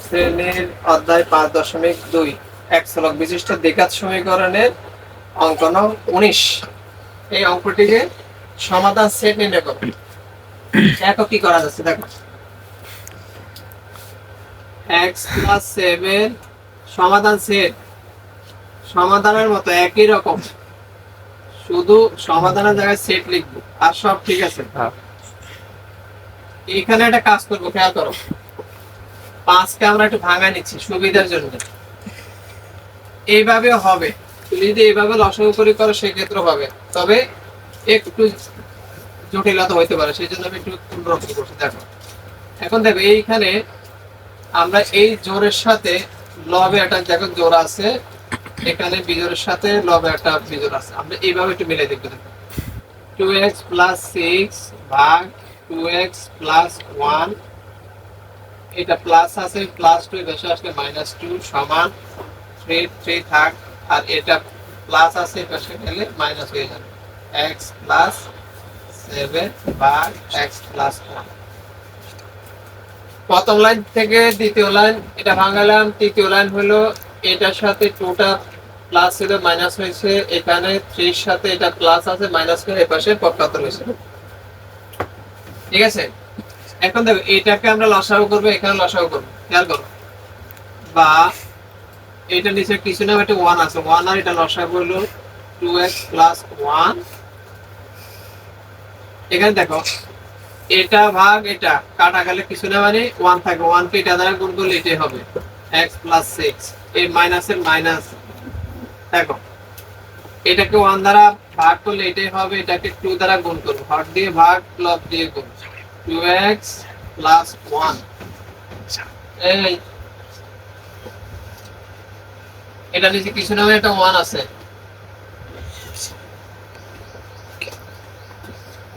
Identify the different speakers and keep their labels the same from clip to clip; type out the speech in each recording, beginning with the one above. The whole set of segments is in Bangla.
Speaker 1: শ্রেণির অধ্যায় পাঁচ দশমিক দুই, এক বিশিষ্ট উনিশ। এই অঙ্কটিকে সমাধান করো। যাচ্ছে, দেখো। সেভেন সমাধান সেট। সমাধানের মতো একই রকম। শুধু সমাধানের জায়গায় সেট লিখব আর সব ঠিক আছে।
Speaker 2: হ্যাঁ।
Speaker 1: এখানে একটা কাজ করব খেয়াল করো। পাঁচকে আমরা একটু ভাঙা নিচ্ছি সুবিধার জন্য। এইভাবে হবে। তুমি যদি এইভাবে লসাগু করে করো সেক্ষেত্রে হবে। তবে একটু জটিলতা হইতে পারে সেই জন্য আমি একটু অন্যরকম করছি দেখো। এখন দেখো এইখানে আমরা এই জোরের সাথে লবে একটা দেখো জোর আছে। এখানে বিজোরের সাথে লবে একটা বিজোর আছে। আমরা এইভাবে একটু মিলে দেখব দেখো টু এক্স প্লাস সিক্স ভাগ টু এক্স প্লাস ওয়ান এটা প্লাস আছে প্লাস টু আসলে মাইনাস টু সমান থ্রি থ্রি থাক, আর এটা প্লাস আছে গেলে মাইনাস হয়ে যাবে। এক্স প্লাস সেভেন ভাগ এক্স প্লাস ওয়ান প্রথম লাইন থেকে দ্বিতীয় লাইন এটা ভাঙালাম, তৃতীয় লাইন হলো, এটার সাথে টুটা প্লাস ছিল মাইনাস হয়েছে এখানে থ্রির সাথে এটা প্লাস আছে, মাইনাস করে এপাশে পক্ষান্তর হয়েছে। ঠিক আছে? এখন দেখো, এটাকে আমরা লসাগু করব, এখানে লসাগু করব। খেয়াল করো। বা এটা নিচে কিছু না একটা ওয়ান আছে। ওয়ান আর এটা লসাগু হলো টু এক্স প্লাস ওয়ান এখানে দেখো, এটা ভাগ এটা, কাটা গেলে কিছু না মানে ওয়ান থাকবে ওয়ান কে এটা দ্বারা গুণ করলে এটাই হবে। এক্স প্লাস সিক্স এই মাইনাসের মাইনাস দেখো এটাকে ওয়ান দ্বারা ভাগ করলে এটাই হবে এটাকে টু দ্বারা গুণ করব। হট দিয়ে ভাগ প্লস দিয়ে গুণ। টু এক্স প্লাস ওয়ান এই এটা নিচে কিছু না এটা ওয়ান আছে।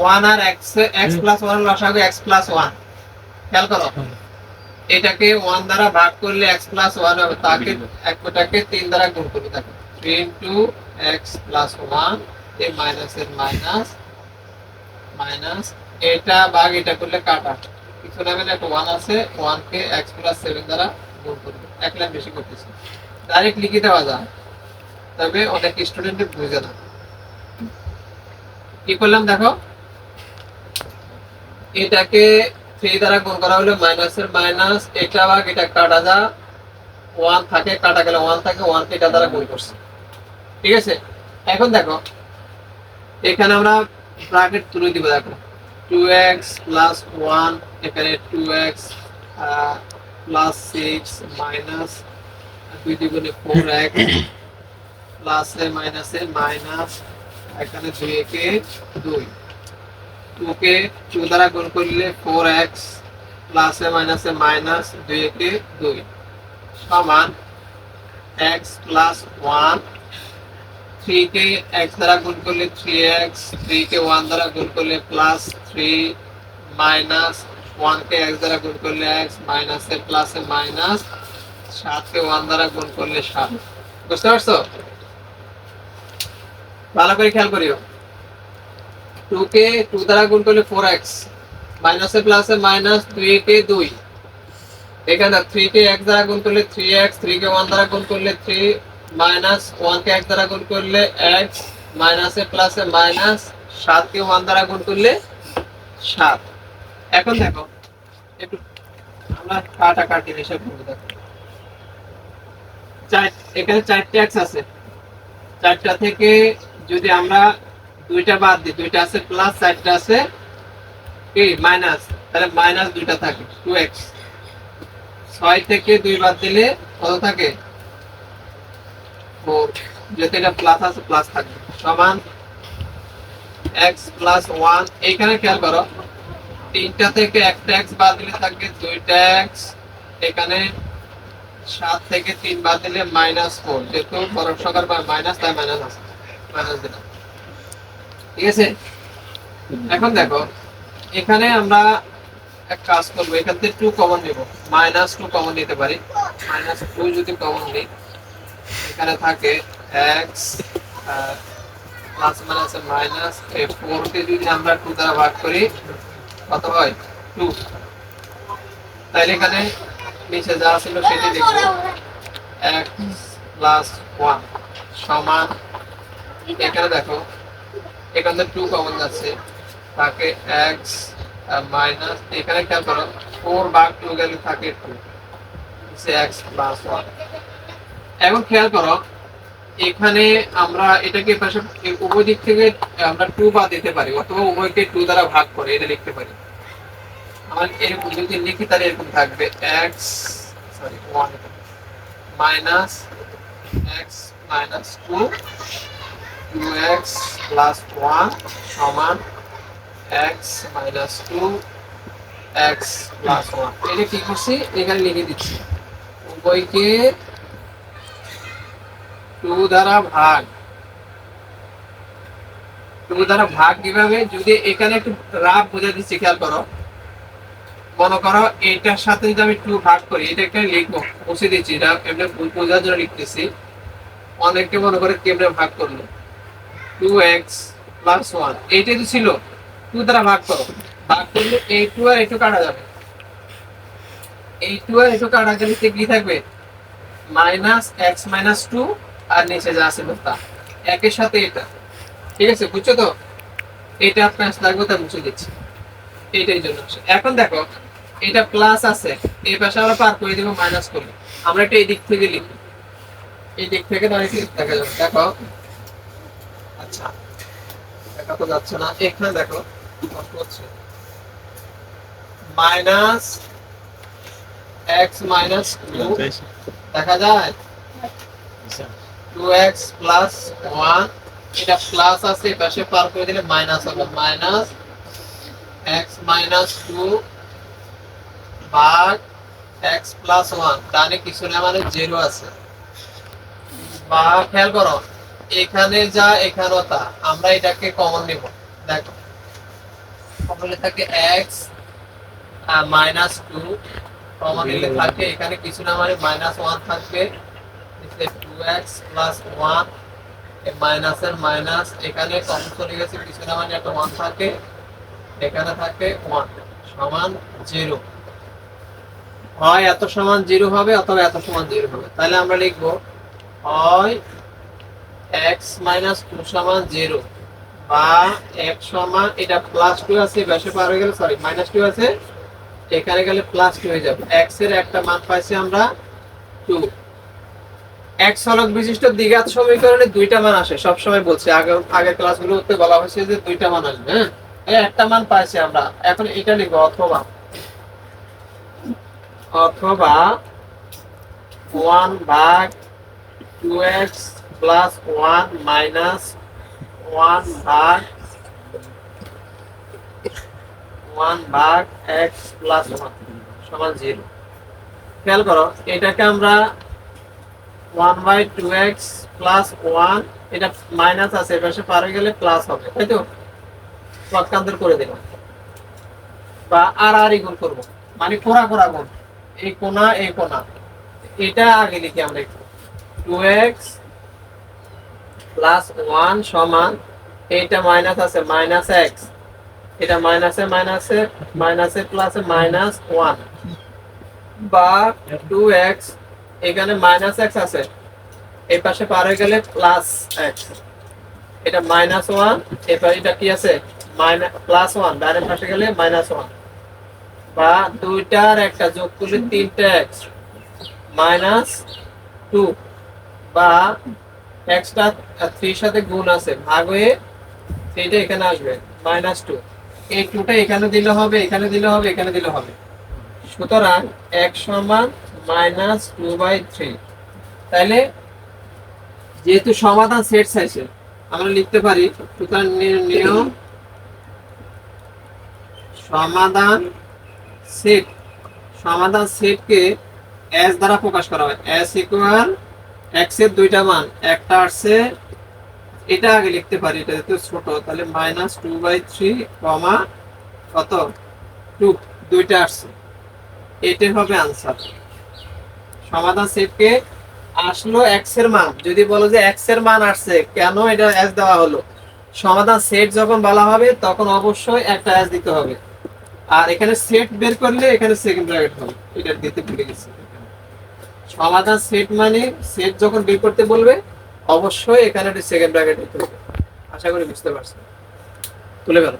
Speaker 1: ওয়ান আর এক্স এক্স প্লাস ওয়ান লসাগু এক্স প্লাস ওয়ান খেয়াল করো এটাকে ওয়ান দ্বারা ভাগ করলে এক্স প্লাস ওয়ান হবে তাকে একটাকে তিন দ্বারা গুণ করবে তাকে ইন্টু এক্স প্লাস ওয়ান এই মাইনাস এর মাইনাস মাইনাস এটা ভাগ এটা করলে কাটা। কিছু না একটা ওয়ান আছে ওয়ান কে এক্স প্লাস সেভেন দ্বারা গুণ করবে। এক লাইন বেশি করতেছে। ডাইরেক্ট লিখে দেওয়া যায়। তবে অনেক স্টুডেন্টের বুঝে না। কি করলাম দেখো? এটাকে থ্রি দ্বারা গুণ করা হলে মাইনাসের মাইনাস এটা ভাগ এটা কাটা যা। ওয়ান থাকে, কাটা গেলে ওয়ান থাকে ওয়ান কে এটা দ্বারা গুণ করছে। ঠিক আছে? এখন দেখো, এখানে আমরা ব্র্যাকেট তুলে দিব, দেখো। টু এক্স প্লাস ওয়ান এখানে two x plus six minus দুই দ্বিগুণে ফোর এক্স প্লাসে মাইনাসে মাইনাস এখানে দুই একে দুই। টুকে টু দ্বারা গুণ করলে ফোর এক্স প্লাস প্লাসে মাইনাসে মাইনাস দুই একে দুই। সমান এক্স প্লাস ওয়ান থ্রি কে এক্স দ্বারা গুণ করলে থ্রি এক্স থ্রি কে ওয়ান দ্বারা গুণ করলে প্লাস থ্রি মাইনাস ওয়ান কে এক্স দ্বারা গুণ করলে এক্স মাইনাসে প্লাসে মাইনাস সাত কে ওয়ান দ্বারা গুণ করলে সাত। বুঝতে পারছ? ভালো করে খেয়াল করিও। টু কে টু দ্বারা গুণ করলে ফোর এক্স মাইনাসে প্লাসে মাইনাস দুই কে দুই। এখানে থ্রি কে এক দ্বারা গুণ করলে থ্রি এক্স থ্রি কে ওয়ান দ্বারা গুণ করলে থ্রি মাইনাস ওয়ান কে এক দ্বারা গুণ করলে এক্স মাইনাসে প্লাসে মাইনাস সাত কে ওয়ান দ্বারা গুণ করলে সাত। এখন দেখো আমরা কাটা কাটি হিসাব এখানে চারটে এক্স আছে। চারটা থেকে যদি আমরা দুইটা বাদ দিই, দুইটা আছে প্লাস চারটা আছে কি? মাইনাস তাহলে মাইনাস দুইটা থাকে টু এক্স ছয় থেকে দুই বাদ দিলে কত থাকে? এটা প্লাস আছে প্লাস থাকবে। সমান এক্স প্লাস ওয়ান এইখানে খেয়াল করো, তিনটা থেকে একটা এক্স বাদ দিলে থাকবে দুইটা এক্স এখানে সাত থেকে তিন বাদ দিলে মাইনাস ফোর যেহেতু বরফ সকার বা মাইনাস তাই মাইনাস আছে মাইনাস দিলাম। ঠিক আছে? এখন দেখো, এখানে আমরা এক কাজ করব, এখান থেকে টু কমন নিব। মাইনাস টু কমন নিতে পারি। মাইনাস টু যদি কমন নিই এখানে থাকে এক্স প্লাস মানে মাইনাস এই ফোর কে যদি আমরা টু দ্বারা ভাগ করি, কত হয়? টু তাইলে এখানে নিচে যা ছিল সেটি লিখব এক্স প্লাস ওয়ান সমান, এখানে দেখো, এখানে টু কমন যাচ্ছে থাকে এক্স মাইনাস এখানে খেয়াল করো ফোর ভাগ টু গেলে থাকে টু এক্স প্লাস ওয়ান এখন খেয়াল করো, এখানে আমরা এটাকে উভয় দিক থেকে আমরা টু বা দিতে পারি, অথবা উভয়কে টু দ্বারা ভাগ করে এটা লিখতে পারি। আমার এরকম যদি লিখি, তাহলে এরকম থাকবে x sorry one minus x minus two two x plus one সমান x minus two x plus one এটা কি করছি? এখানে লিখে দিচ্ছি। উভয়কে টু দ্বারা ভাগ। টু দ্বারা ভাগ কীভাবে? যদি এখানে একটু রাফ বোঝা দিচ্ছি, খেয়াল করো। মনে করো এটার সাথে যদি আমি টু ভাগ করি, এটা একটা লিখব বসে দিচ্ছি এটা এমনি বোঝার জন্য লিখতেছি। অনেকে মনে করে কেমনে ভাগ করল। টু এক্স প্লাস ওয়ান এইটাই তো ছিল। টু দ্বারা ভাগ করো। ভাগ করলে এই টু আর একটু কাটা যাবে। এই টু আর একটু কাটা গেলে কি থাকবে? মাইনাস এক্স মাইনাস টু আর নিচে যা আছে তা। একের সাথে এটা। ঠিক আছে বুঝছ তো? এটা আপনার লাগবে তা মুছে দিচ্ছি। এইটাই জন্য। এখন দেখো এটা প্লাস আছে এই পাশে আমরা পার করে দিব মাইনাস করব। আমরা এটা এই দিক থেকে লিখি। এই দিক থেকে নয় দেখা যাবে? দেখো। আচ্ছা দেখা তো যাচ্ছে না। এখানে দেখো হচ্ছে? মাইনাস এক্স মাইনাস টু দেখা যায়? টু এক্স প্লাস ওয়ান এটা প্লাস আছে পাশে পার করে দিলে মাইনাস হবে। মাইনাস এক্স মাইনাস টু ভাগ এক্স প্লাস ওয়ান ডানে কিছু না মানে জিরো আছে। বা খেয়াল করো এখানে যা এখানেও তা। আমরা এটাকে কমন নিব। দেখো কমন থাকে এক্স মাইনাস টু কমন নিলে থাকে এখানে কিছু না মানে মাইনাস ওয়ান থাকবে। টু এক্স প্লাস ওয়ান মাইনাসের মাইনাস এখানে কমন চলে গেছে কিছু না মানে একটা ওয়ান থাকে, এখানে থাকে ওয়ান সমান জিরো হয় এত সমান জিরো হবে অথবা এত সমান জিরো হবে। তাহলে আমরা লিখব, হয় এক্স মাইনাস টু সমান জিরো বা এক সমান, এটা প্লাস টু আছে, বেশি পার হয়ে গেলে সরি মাইনাস টু আছে, এখানে গেলে প্লাস টু হয়ে যাবে। এক্সের একটা মান পাইছি আমরা টু এক সলক বিশিষ্ট দ্বিঘাত সমীকরণে দুইটা মান আসে। সব সময় বলছি, আগে, আগের ক্লাসগুলোতে বলা হয়েছে যে দুইটা মান আসবে হ্যাঁ? একটা মান পাইছি আমরা। এখন এটা লিখব, অথবা। অথবা ওয়ান ভাগ two x plus one minus one ভাগ ওয়ান ভাগ এক্স প্লাস ওয়ান সমান জিরো খেয়াল করো, এটাকে আমরা one by two x plus one এটা মাইনাস আছে এপাশে পার হয়ে গেলে প্লাস হবে, তাই তো? পক্ষান্তর করে দিলাম। বা আর আর গুণ করব মানে কোনা কোনা গুণ? এই কোনা এই কোনা এটা আগে লিখি আমরা একটু। টু এক্স প্লাস ওয়ান সমান, এইটা মাইনাস আছে মাইনাস এক্স এটা মাইনাসে মাইনাসে মাইনাসে প্লাসে মাইনাস ওয়ান বা টু এক্স এখানে মাইনাস এক্স আছে। এই পাশে পার হয়ে গেলে প্লাস এক্স এটা মাইনাস ওয়ান এবার এটা কি আছে? প্লাস ওয়ান ডাইরেক্ট পাশে গেলে মাইনাস ওয়ান বা দুইটার একটা যোগ করলে তিনটা এক্স মাইনাস টু বা এক্সটা থ্রির সাথে গুণ আছে। ভাগ হয়ে সেইটা এখানে আসবে। মাইনাস টু এই টুটা এখানে দিলে হবে, এখানে দিলে হবে, এখানে দিলে হবে। সুতরাং এক সমান মাইনাস টু বাই থ্রি তাহলে যেহেতু সমাধান সেট চাইছে আমরা লিখতে পারি, সুতরাং নিয়ম সমাধান সেট সমাধান সেটকে এস দ্বারা প্রকাশ করা হয়। এস ইকুয়াল এক্সের দুইটা মান, একটা আসছে, এটা আগে লিখতে পারি, এটা যেহেতু ছোট, তাহলে minus two by three comma কত? টু দুইটা আসছে। এটাই হবে আনসার সমাধান সেটকে আসলো এক্সের মান। যদি বলো যে এক্সের মান আসছে, কেন এটা এস দেওয়া হলো? সমাধান সেট যখন বলা হবে, তখন অবশ্যই একটা অ্যাজ দিতে হবে। আর এখানে সেট বের করলে এখানে সেকেন্ড ব্র্যাকেট হবে। এটা দিতে ভুলে গেছি। সমাধান সেট মানে সেট যখন বের করতে বলবে, অবশ্যই এখানে একটা সেকেন্ড ব্র্যাকেট দিতে হবে। আশা করি বুঝতে পারছেন। তুলে গেল